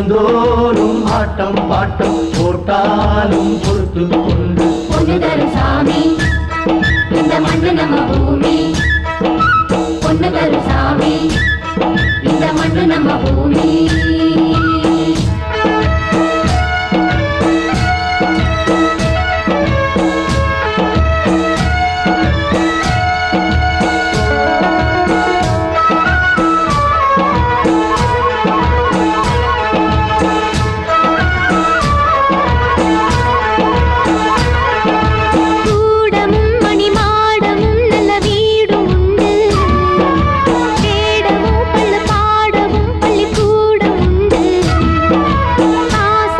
தினந்தோறும் ஆட்டம் பாட்டம் போட்டாலும் பொறுத்து கொண்டு. பொண்ணு தரும் சாமி இந்த மண்ணு நம்ம பூமி. பொண்ணு தரும் சாமி இந்த மண்ணு நம்ம பூமி.